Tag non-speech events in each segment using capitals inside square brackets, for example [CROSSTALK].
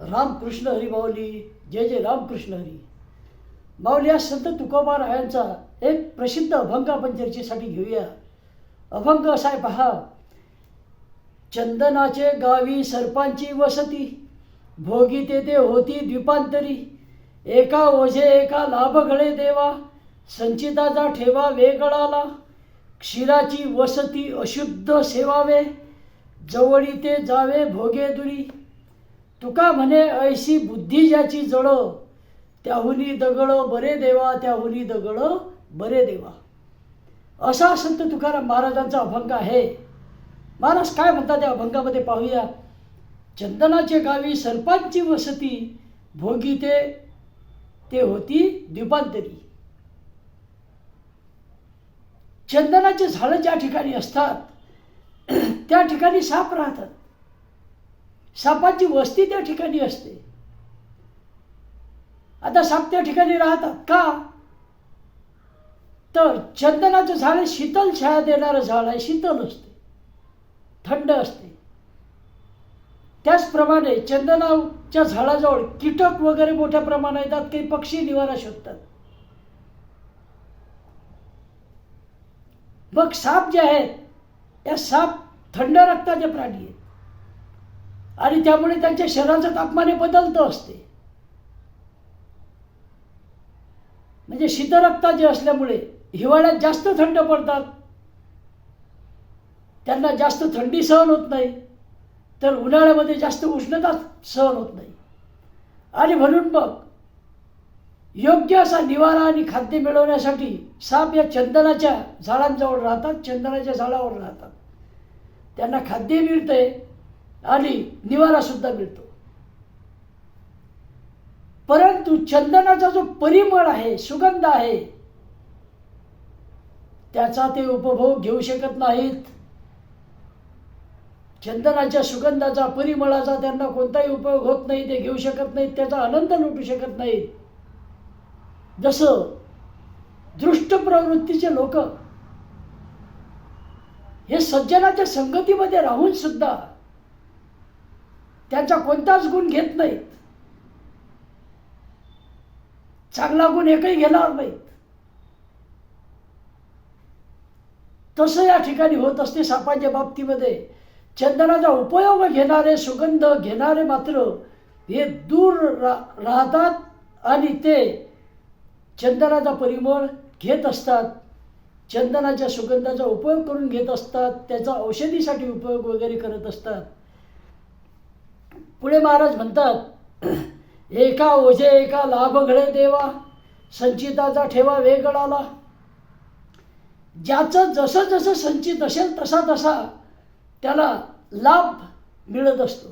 रामकृष्ण हरी माऊली जय जय रामकृष्ण हरी. माऊली या संत तुकोबा रायांचा एक प्रसिद्ध अभंग आपण चर्चेसाठी घेऊया. अभंग असा आहे पहा. चंदनाचे गावी सर्पांची वसती भोगी तेथे होती द्वीपांतरी. एका ओझे एका लाभगळे देवा संचिताचा ठेवा वेगळाला. क्षीराची वसती अशुद्ध सेवावे जवळी ते जावे भोगे दुरी. तुका म्हणे ऐशी बुद्धी ज्याची जड त्याहुनी दगड बरे देवा त्याहुनी दगड बरे देवा. असा संत तुकाराम महाराजांचा अभंग आहे. महाराज काय म्हणतात त्या अभंगामध्ये पाहूया. चंदनाचे गावी सर्पांची वसती भोगी ते ते होती द्विपांतरी चंदनाचे झाडं ज्या ठिकाणी असतात [CLEARS THROAT] त्या ठिकाणी साप राहतात. सापाची वस्ती त्या ठिकाणी असते. आता साप त्या ठिकाणी राहतात का? तर चंदनाचं झाड शीतल छाया देणारं झाड आहे शीतल असते. थंड असते. त्याचप्रमाणे चंदनाच्या झाडाजवळ कीटक वगैरे मोठ्या प्रमाणात येतात काही पक्षी निवारा शोधतात. मग साप जे आहेत या साप थंड रक्ताचे प्राणी आहेत. आणि त्यामुळे त्यांच्या शरीराचं तापमान हे बदलतं असते. म्हणजे शीतरक्ता जे असल्यामुळे हिवाळ्यात जास्त थंड पडतात. त्यांना जास्त थंडी सहन होत नाही. तर उन्हाळ्यामध्ये जास्त उष्णता सहन होत नाही. आणि म्हणून मग योग्य असा निवारा आणि खाद्य मिळवण्यासाठी साप या चंदनाच्या झाडांजवळ राहतात चंदनाच्या झाडावर राहतात. त्यांना खाद्य मिळते आणि निवारा सुद्धा मिळतो. परंतु चंदनाचा जो परिमळ आहे सुगंध आहे त्याचा ते उपभोग घेऊ शकत नाहीत. चंदनाच्या सुगंधाचा परिमळाचा त्यांना कोणताही उपयोग होत नाही ते घेऊ शकत नाहीत त्याचा आनंद लुटू शकत नाहीत. जसं दृष्ट प्रवृत्तीचे लोक हे सज्जनाच्या संगतीमध्ये राहून सुद्धा त्यांचा कोणताच गुण घेत नाहीत. चांगला गुण एकही घेणार नाहीत. तसं या ठिकाणी होत असते सापांच्या बाबतीमध्ये. चंदनाचा उपयोग घेणारे सुगंध घेणारे मात्र हे दूर रा राहतात आणि ते चंदनाचा परिमळ घेत असतात. चंदनाच्या सुगंधाचा उपयोग करून घेत असतात. त्याचा औषधीसाठी उपयोग वगैरे करत असतात. पुढे महाराज म्हणतात एका ओझे एका लाभ घडे देवा संचिताचा ठेवा वेगळाला ज्याचं जसं जसं संचित असेल तसा तसा त्याला लाभ मिळत असतो.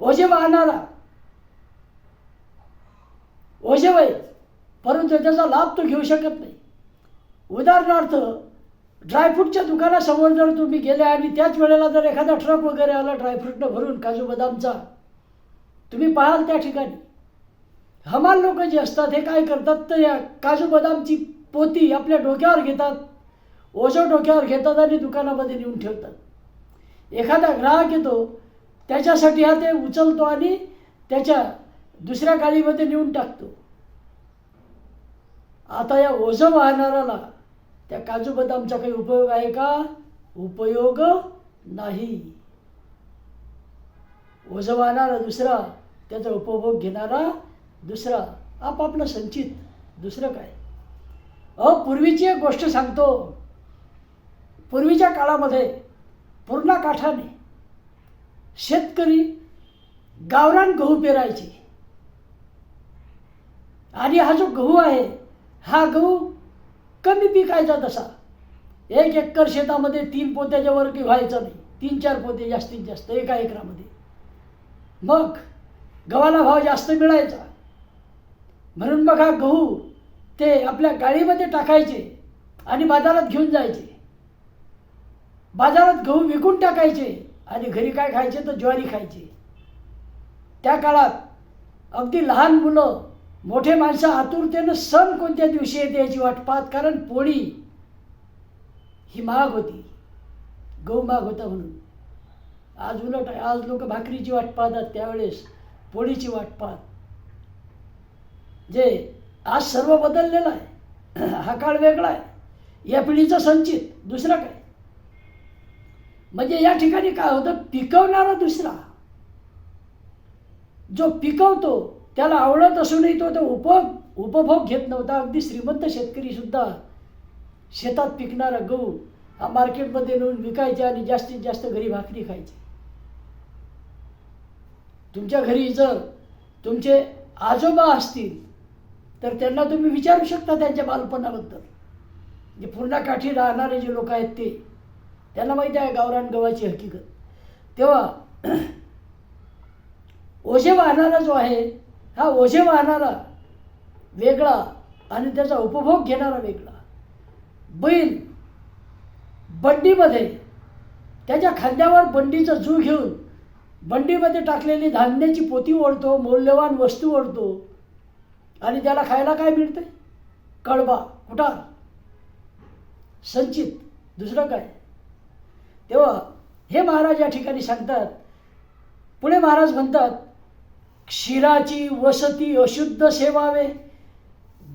ओझे वाहणारा ओझे वय परंतु त्याचा लाभ तो घेऊ शकत नाही. उदाहरणार्थ ड्रायफ्रूटच्या दुकानासमोर जर तुम्ही गेले आणि त्याच वेळेला जर एखादा ट्रक वगैरे आला ड्रायफ्रूटनं भरून काजू बदामचा तुम्ही पाहाल त्या ठिकाणी. हमाल लोक जे असतात हे काय करतात तर या काजू बदामची पोती आपल्या डोक्यावर घेतात ओझं डोक्यावर घेतात आणि दुकानामध्ये नेऊन ठेवतात. एखादा ग्राहक येतो त्याच्यासाठी हा ते उचलतो आणि त्याच्या दुसऱ्या गाडीमध्ये नेऊन टाकतो. आता या ओझं वाहणाऱ्याला त्या काजू बदामचा काही उपयोग आहे का? उपयोग नाही. ओझवाणारा दुसरा त्याचा उपभोग घेणारा दुसरा आपापलं संचित दुसरं काय? अ पूर्वीची एक गोष्ट सांगतो. पूर्वीच्या काळामध्ये पूर्णा काठाने शेतकरी गावरान गहू पेरायचे. आणि हा जो गहू आहे हा गहू कमी पिकायचा तसा. एक एकर शेतामध्ये तीन पोत्याच्या वर की व्हायचं नाही. तीन चार पोते जास्तीत जास्त एका एकरामध्ये. मग गव्हाला भाव जास्त मिळायचा. म्हणून मग हा गहू ते आपल्या गाडीमध्ये टाकायचे आणि बाजारात घेऊन जायचे. बाजारात गहू विकून टाकायचे आणि घरी काय खायचे तर ज्वारी खायची. त्या काळात अगदी लहान मुलं मोठे माणसं आतुरतेनं सण कोणत्या दिवशी येते याची वाट पाहत कारण पोळी ही महाग होती. गहू महाग होता म्हणून. आज उलट आहे. आज लोक भाकरीची वाट पाहतात त्यावेळेस. पोळीची वाट पाहत जे आज सर्व बदललेलं आहे. [CLEARS THROAT] हा काळ वेगळा आहे. या पिढीचा संचित. दुसरा काय? म्हणजे या ठिकाणी काय होतं? पिकवणारा दुसरा. जो पिकवतो त्याला आवडत असूनही तो तो उप उपभोग घेत नव्हता. अगदी श्रीमंत शेतकरीसुद्धा शेतात पिकणारा गहू हा मार्केटमध्ये नेऊन विकायचा आणि जास्तीत जास्त घरी भाकरी खायची. तुमच्या घरी जर तुमचे आजोबा असतील तर त्यांना तुम्ही विचारू शकता त्यांच्या बालपणाबद्दल. जे पूर्ण काठी राहणारे जे लोक आहेत ते त्यांना माहिती आहे गावरान गव्हाची हकीकत. तेव्हा [CLEARS THROAT] ओझे वाहणारा जो आहे हा ओझे वाहणारा वेगळा आणि त्याचा उपभोग घेणारा वेगळा. बैल बंडीमध्ये त्याच्या खांद्यावर बंडीचा जू घेऊन बंडीमध्ये टाकलेली धान्याची पोती ओढतो मौल्यवान वस्तू ओढतो. आणि त्याला खायला काय मिळते कडबा कुठार संचित. दुसरं काय? तेव्हा हे महाराज या ठिकाणी सांगतात. पुढे महाराज म्हणतात क्षीराची वसती अशुद्ध सेवावे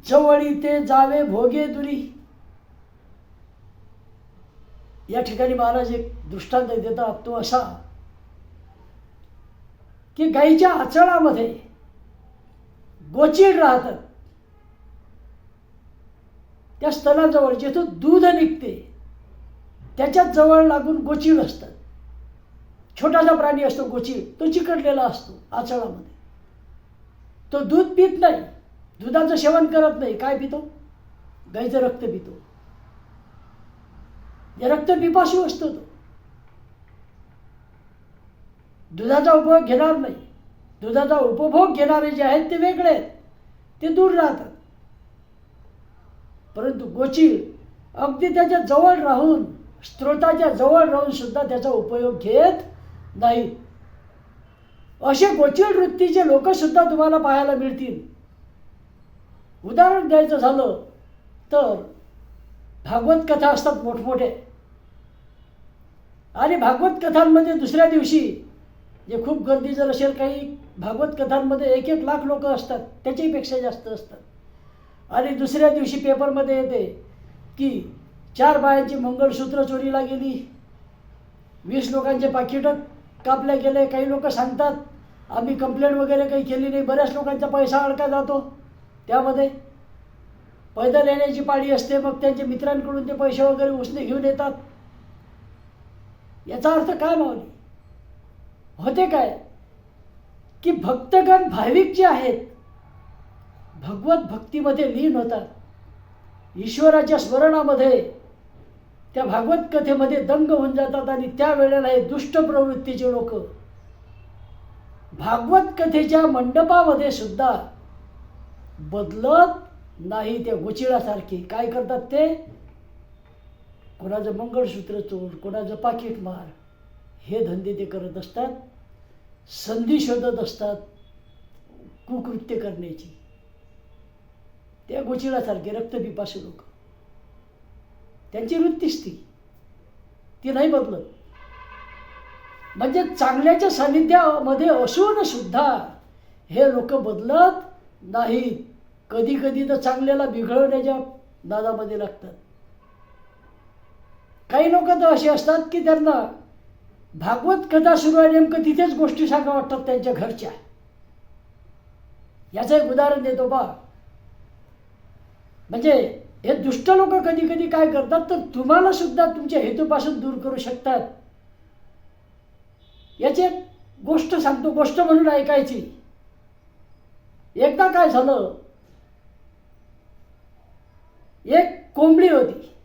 जवळी ते जावे भोगे दुरी. या ठिकाणी महाराज एक दृष्टांत देतात तो असा की गाईच्या आचळामध्ये गोचीड राहतात. त्या स्थलाजवळ जिथं दूध निघते त्याच्याजवळ लागून गोचीड असतात. छोटासा प्राणी असतो गोचीड तो चिकटलेला असतो आचळामध्ये तो दूध पित नाही. दुधाचं सेवन करत नाही. काय पितो? गाईचं रक्त पितो. जे रक्त पिपासू असतो तो. दुधाचा उपभोग घेणार नाही. दुधाचा उपभोग घेणारे जे आहेत ते वेगळे आहेत. ते दूर राहतात. परंतु गोची अगदी त्याच्याजवळ राहून स्त्रोताच्या जवळ राहून सुद्धा त्याचा उपयोग घेत नाही असे गोचीड वृत्तीचे लोकसुद्धा तुम्हाला पाहायला मिळतील. उदाहरण द्यायचं झालं तर भागवत कथा असतात मोठमोठे. आणि भागवत कथांमध्ये दुसऱ्या दिवशी जे खूप गर्दी जर असेल काही भागवत कथांमध्ये एक एक लाख लोक असतात त्याच्याहीपेक्षा जास्त असतात. आणि दुसऱ्या दिवशी पेपरमध्ये येते की चार बायांची मंगळसूत्र चोरीला गेली वीस लोकांचे पाकिटं कापले गेले काही लोक सांगतात आम्ही कंप्लेंट वगैरे काही केली नाही बऱ्याच लोकांचा पैसा अडका जातो. त्यामध्ये पैदल येण्याची पाळी असते मग त्यांच्या मित्रांकडून ते पैसे वगैरे उसने घेऊन येतात. याचा अर्थ काय मावली होते काय? की भक्तगण भाविक जे आहेत भगवत भक्तीमध्ये लीन होतात. ईश्वराच्या स्मरणामध्ये त्या भागवत कथेमध्ये दंग होऊन जातात आणि त्यावेळेला हे दुष्ट प्रवृत्तीचे लोक. भागवत कथेच्या मंडपामध्ये सुद्धा बदलत नाही त्या गुचिळासारखे. काय करतात ते? कोणाचं मंगळसूत्र चोर कोणाचं पाकिट मार हे धंदे ते करत असतात. संधी शोधत असतात कुकृत्य करण्याची. त्या गोचिळासारखे रक्तपिपासू लोक. त्यांची वृत्तीच ती ती नाही बदलत. म्हणजे चांगल्याच्या सानिध्यामध्ये असून सुद्धा हे लोक बदलत नाहीत. कधी कधी तर चांगल्याला बिघडवण्याच्या नादामध्ये लागतात. काही लोक तर असे असतात की त्यांना भागवत कथा सुरू आहे नेमकं तिथेच गोष्टी सांगा वाटतात त्यांच्या घरच्या. याचं एक उदाहरण देतो बा. म्हणजे हे दुष्ट लोक कधी कधी काय करतात? तर तुम्हाला सुद्धा तुमच्या हेतूपासून दूर करू शकतात. याची एक गोष्ट सांगतो गोष्ट म्हणून ऐकायची. एकदा काय झालं? एक कोंबडी होती.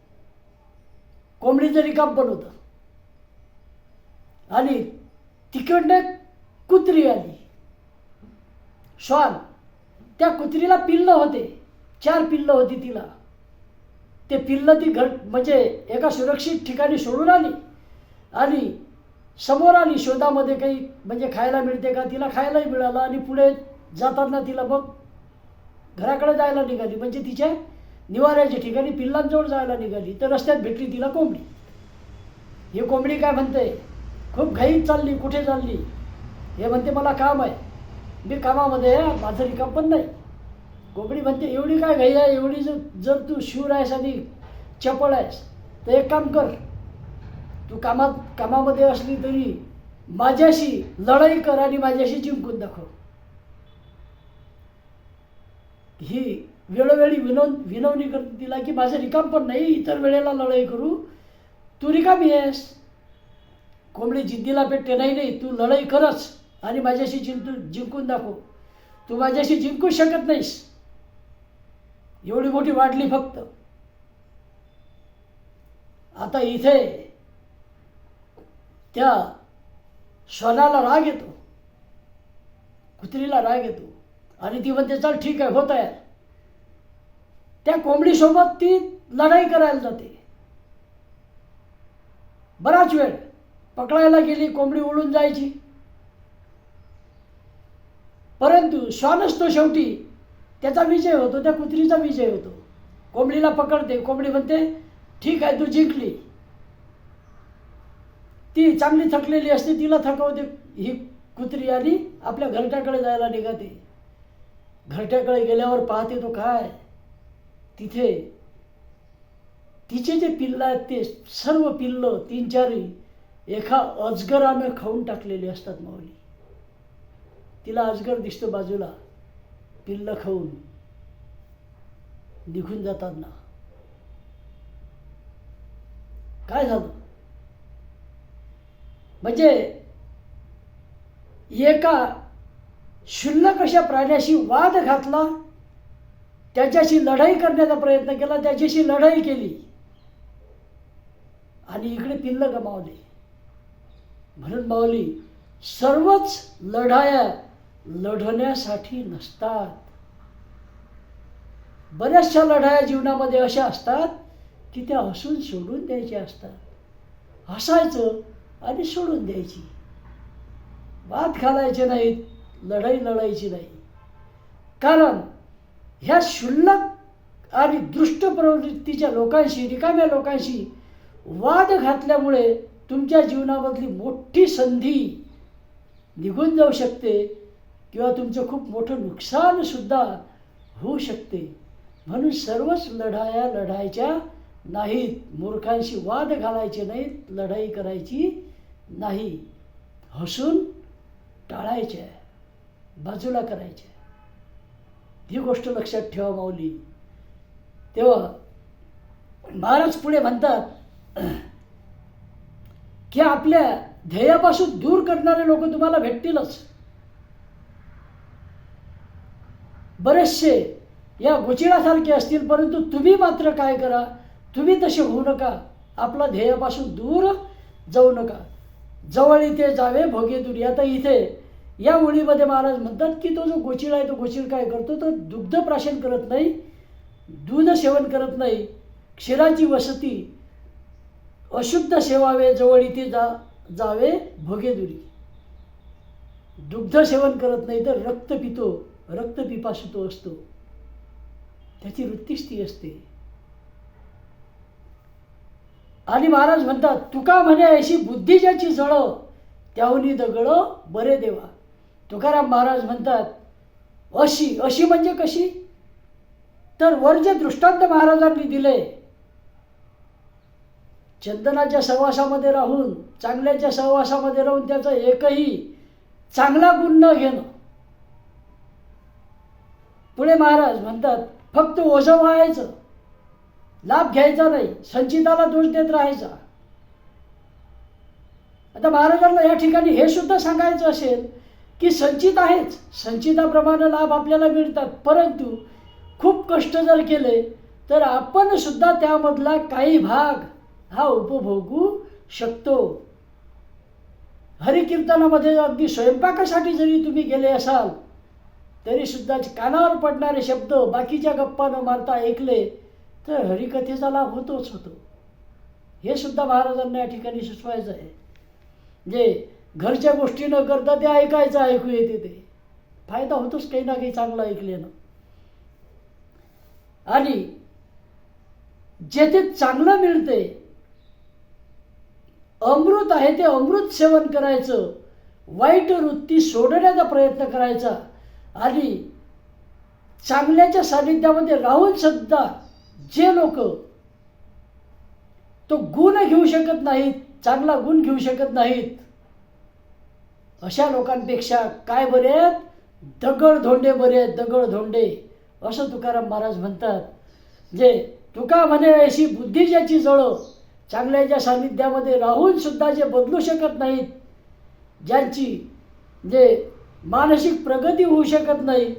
कोंबडीचं रिकाम पण होतं. आणि तिकडनं एक कुत्री आली. श्वान त्या कुत्रीला पिल्लं होते. चार पिल्लं होती तिला. ते पिल्लं ती घर म्हणजे एका सुरक्षित ठिकाणी सोडून आली. आणि समोर आली शोधामध्ये काही म्हणजे खायला मिळते का? तिला खायलाही मिळालं आणि पुढे जाताना तिला मग घराकडे जायला निघाली. म्हणजे तिच्या निवाऱ्याच्या ठिकाणी पिल्लांजवळ जायला निघाली. तर रस्त्यात भेटली तिला कोंबडी. ही कोंबडी काय म्हणते? खूप घाईत चालली कुठे चालली? हे म्हणते मला काम आहे. मी कामामध्ये माझं रिकाम पण नाही. कोकणी म्हणते एवढी काय घाई आहे? एवढी जर जर तू शूर आहेस आणि चपळ आहेस तर एक काम कर. तू कामात कामामध्ये असली तरी माझ्याशी लढाई कर आणि माझ्याशी जिंकून दाखव. ही वेळोवेळी विनव विनवणी कर तिला की माझं रिकाम पण नाही इतर वेळेला लढाई करू. तू रिकामी आहेस. कोंबडी जिद्दीला पेटते नाही नाही तू लढाई करच आणि माझ्याशी जिंकून जिंकून दाखव. तू माझ्याशी जिंकू शकत नाहीस. एवढी मोठी वाढली फक्त. आता इथे त्या श्वानाला राग येतो. कुत्रीला राग येतो. आणि ती म्हणते चल ठीक आहे होत आहे त्या कोंबडीसोबत ती लढाई करायला जाते. बराच वेळ पकडायला गेली कोंबडी उडून जायची. परंतु श्वानच तो शेवटी त्याचा विजय होतो त्या कुत्रीचा विजय होतो. कोंबडीला पकडते कोंबडी म्हणते ठीक आहे तू जिंकली. ती चांगली थकलेली असते तिला थकवते. ही कुत्री आणि आपल्या घरट्याकडे जायला निघाते. घरट्याकडे गेल्यावर पाहते तो काय? तिथे तिचे जे पिल्लं आहेत ते सर्व पिल्लं तीन चारही एका अजगरानं खाऊन टाकलेली असतात माऊली. तिला अजगर दिसतो बाजूला. पिल्लं खाऊन निघून जातात ना. काय झालं? म्हणजे एका क्षुल्लक अशा प्राण्याशी वाद घातला त्याच्याशी लढाई करण्याचा प्रयत्न केला त्याच्याशी लढाई केली. आणि इकडे पिल्लं गमावले. म्हणून माऊली सर्वच लढाया लढण्यासाठी नसतात. बऱ्याचशा लढाया जीवनामध्ये अशा असतात की त्या हसून सोडून द्यायच्या असतात. हसायचं आणि सोडून द्यायची. वाद घालायचे नाहीत लढाई लढायची नाही. कारण ह्या क्षुल्लक आणि दृष्ट प्रवृत्तीच्या लोकांशी रिकाम्या लोकांशी वाद घातल्यामुळे तुमच्या जीवनामधली मोठी संधी निघून जाऊ शकते. किंवा तुमचं खूप मोठं नुकसानसुद्धा होऊ शकते. म्हणून सर्वच लढाया लढायच्या नाहीत. मूर्खांशी वाद घालायचे नाहीत. लढाई करायची नाही. हसून टाळायच्या बाजूला करायच्या ही गोष्ट लक्षात ठेवा माऊली. तेव्हा महाराज पुढे म्हणतात की आपल्या ध्येयापासून दूर करणारे लोक तुम्हाला भेटतीलच. बरेचसे या गोचिडासारखे असतील परंतु तुम्ही मात्र काय करा? तुम्ही तसे होऊ नका. आपला ध्येयापासून दूर जाऊ नका. जवळ इथे जावे भोगे दुरी आता इथे या ओळीमध्ये महाराज म्हणतात की तो जो गोचिड आहे तो गोचिड काय करतो? तो दुग्ध प्राशन करत नाही दूध सेवन करत नाही क्षीराची वसती अशुद्ध सेवावे जवळ इथे जा जावे भोगेदुरी दुग्ध सेवन करत नाही तर रक्त पितो. रक्त पिपासतो असतो. त्याची वृत्तीच ती असते. आणि महाराज म्हणतात तुका म्हणे अशी बुद्धी ज्याची जळ त्याहुनी दगड बरे देवा. तुकाराम महाराज म्हणतात अशी अशी म्हणजे कशी? तर वर जे दृष्टांत महाराजांनी दिले चंदनाच्या सहवासामध्ये राहून चांगल्याच्या सहवासामध्ये राहून त्याचा एकही चांगला गुण न घेणं पुढे महाराज म्हणतात फक्त ओझं व्हायचं. लाभ घ्यायचा नाही संचिताला दोष देत राहायचा. आता महाराजांना या ठिकाणी हे सुद्धा सांगायचं असेल की संचित आहेच. संचिताप्रमाणे लाभ आपल्याला मिळतात. परंतु खूप कष्ट जर केले तर आपण सुद्धा त्यामधला काही भाग हा उपभोगू शकतो. हरिकीर्तनामध्ये अगदी स्वयंपाकासाठी जरी तुम्ही गेले असाल तरी सुद्धा कानावर पडणारे शब्द बाकीच्या गप्पा न मारता ऐकले तर हरिकथेचा लाभ होतोच होतो. हे सुद्धा महाराजांना या ठिकाणी सुचवायचं आहे. जे घरच्या गोष्टी न करता ते ऐकायचं ऐकू येते ते. फायदा होतोच काही ना काही चांगलं ऐकल्यानं. आणि जेथे चांगलं मिळते अमृत आहे ते अमृत सेवन करायचं वाईट वृत्ती सोडण्याचा प्रयत्न करायचा. आणि चांगल्याच्या सानिध्यामध्ये राहून सुद्धा जे लोक तो गुण घेऊ शकत नाहीत चांगला गुण घेऊ शकत नाहीत अशा लोकांपेक्षा काय बरे आहेत? दगड धोंडे बरे आहेत दगड धोंडे. असं तुकाराम महाराज म्हणतात. जे तुका म्हणे अशी बुद्धी ज्याची जळ चांगल्याच्या सानिध्यामध्ये राहून सुद्धा जे बदलू शकत नाहीत ज्यांची जे मानसिक प्रगती होऊ शकत नाही.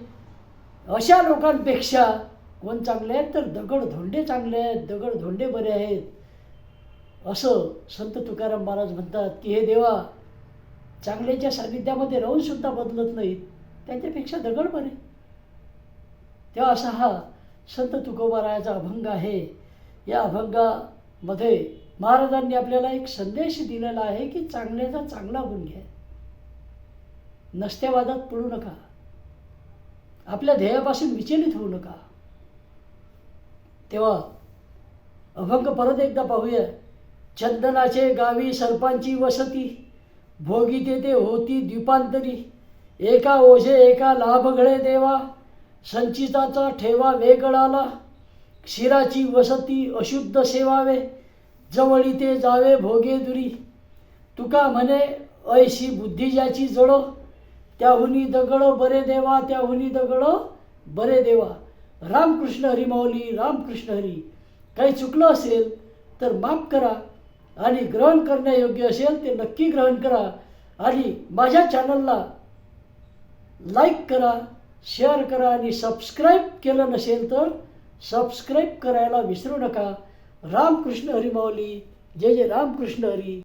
अशा लोकांपेक्षा कोण चांगले आहेत तर दगड धोंडे चांगले आहेत. दगड धोंडे बरे आहेत. असं संत तुकाराम महाराज म्हणतात की हे देवा चांगल्याच्या सानिध्यामध्ये राहूनसुद्धा बदलत नाहीत. त्यांच्यापेक्षा दगड बरे. तेव्हा असा हा संत तुकोबारायाचा अभंग आहे. या अभंगामध्ये महाराजांनी आपल्याला एक संदेश दिलेला आहे की चांगल्याचा चांगला गुण घ्या. नसत्यावादात पडू नका. आपल्या ध्येयापासून विचलित होऊ नका. तेव्हा अभंग परत एकदा पाहूया. चंदनाचे गावी सर्पांची वसती भोगी तेथे होती द्वीपांतरी. एका ओझे एका लाभगळे देवा. संचिताचा ठेवा वेगळाला. क्षीराची वसती अशुद्ध सेवावे. जवळी ते जावे भोगे दुरी. तुका म्हणे ऐशी बुद्धिजाची जडो. त्याहुनी दगड बरे देवा त्याहुनी दगड बरे देवा. रामकृष्ण हरी माऊली रामकृष्ण हरी. काही चुकलं असेल तर माफ करा आणि ग्रहण करण्यायोग्य असेल ते नक्की ग्रहण करा. आणि माझ्या चॅनलला लाईक करा शेअर करा आणि सबस्क्राईब केलं नसेल तर सबस्क्राईब करायला विसरू नका. रामकृष्ण हरी माऊली. जय जय रामकृष्ण हरी.